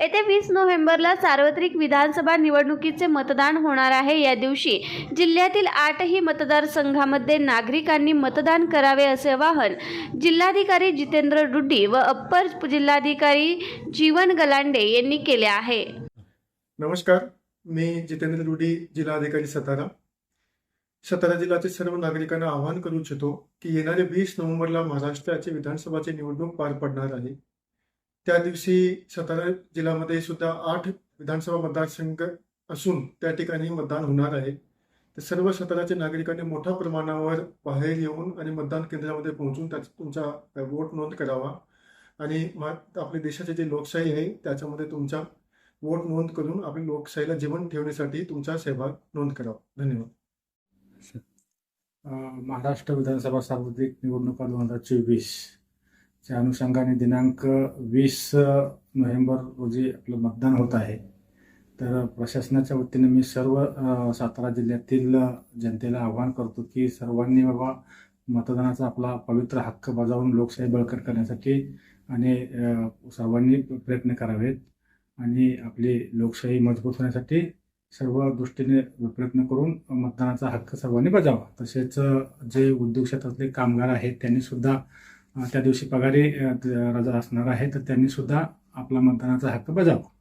येत्या वीस नोव्हेंबरला सार्वत्रिक विधानसभा निवडणुकीचे मतदान होणार आहे. या दिवशी जिल्ह्यातील आठही मतदारसंघामध्ये नागरिकांनी मतदान करावे असे आवाहन जिल्हाधिकारी जितेंद्र डुड्डी व अप्पर जिल्हाधिकारी जीवन गलांडे यांनी केले आहे. नमस्कार मी जितेंद्र रुडी जिल्हाधिकारी सातारा. सातारा जिल्ह्यातील सर्व नागरिकांना आवाहन करू इच्छितो की येणारे वीस नोव्हेंबरला महाराष्ट्राची विधानसभाची निवडणूक पार पडणार आहे. त्या दिवशी सातारा जिल्ह्यामध्ये सुद्धा आठ विधानसभा मतदारसंघ असून त्या ठिकाणी मतदान होणार आहे. तर सर्व साताराच्या नागरिकांनी मोठ्या प्रमाणावर बाहेर येऊन आणि मतदान केंद्रामध्ये पोहोचून त्याचा तुमचा वोट नोंद करावा. आणि आपल्या देशाची जी लोकशाही आहे त्याच्यामध्ये तुमचा वोट नोंद करून आपली लोकशाहीला जीवन ठेवण्यासाठी तुमचा सहभाग नोंद करावा. धन्यवाद. महाराष्ट्र विधानसभा सार्वत्रिक निवडणुका दोन हजार चोवीस. च्या अनुषंगाने दिनांक वीस नोव्हेंबर रोजी आपलं मतदान होत आहे. तर प्रशासनाच्या वतीने मी सर्व सातारा जिल्ह्यातील जनतेला आवाहन करतो की सर्वांनी बाबा मतदानाचा आपला पवित्र हक्क बजावून लोकशाही बळकट करण्यासाठी आणि सर्वांनी प्रयत्न करावेत आणि आपली लोकशाही मजबूत होण्यासाठी सर्व दृष्टीने प्रयत्न करून मतदानाचा हक्क सर्वांनी बजावा. तसेच जे उद्योग क्षेत्रातले कामगार आहेत त्यांनी सुद्धा त्या दिवशी पगारी रजा असणार आहे तर त्यांनी सुद्धा आपला मतदानाचा हक्क बजावा.